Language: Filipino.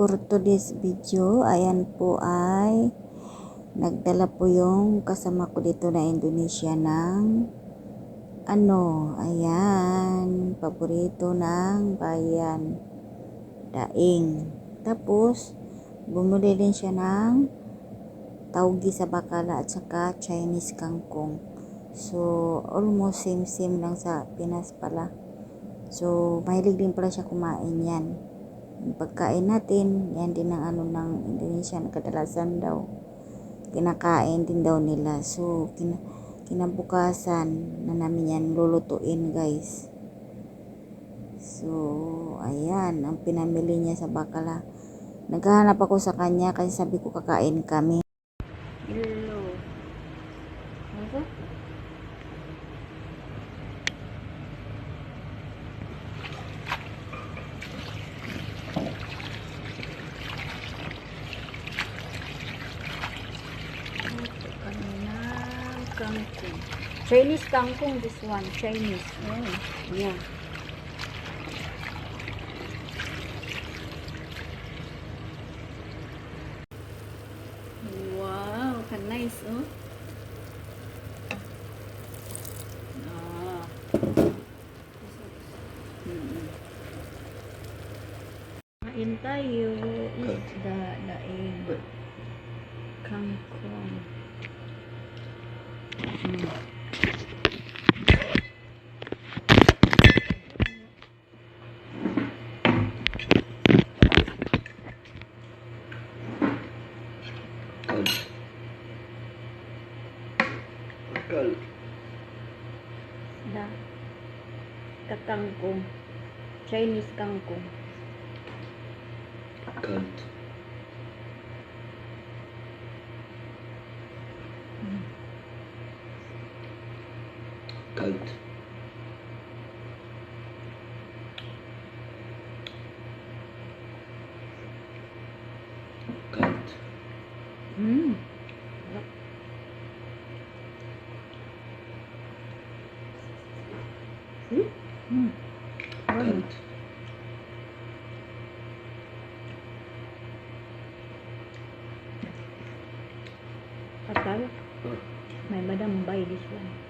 for today's video, ayan po ay nagdala po yung kasama ko dito na Indonesia ng ano, ayan, paborito ng bayan, daing. Tapos, bumili din siya ng taugi sa bakala at saka Chinese kangkong. So, almost same-same lang sa Pinas pala. So, mahilig din pala siya kumain yan. Pagkain natin, yan din ang ano ng Indonesia, kadalasan daw. Kinakain din daw nila. So, kin kinabukasan na namin yan lulutuin guys. So, ayan, ang pinamili niya sa bakala. Naghahanap ako sa kanya kasi sabi ko kakain kami. Hello. Ano kangkong. Chinese kangkong, this one. Chinese. Oh, yeah. Wow, ka nice, oh. Ah. Mm. Kain tayo. Isda, daing. Kangkong. Mm. Akal. Akal. Da. Kakangkong. Chinese kangkong. Kalt. Kalt. Kalt. Mm. Hmm? Mm. Kalt. Akal. Ah, My madam buy this one.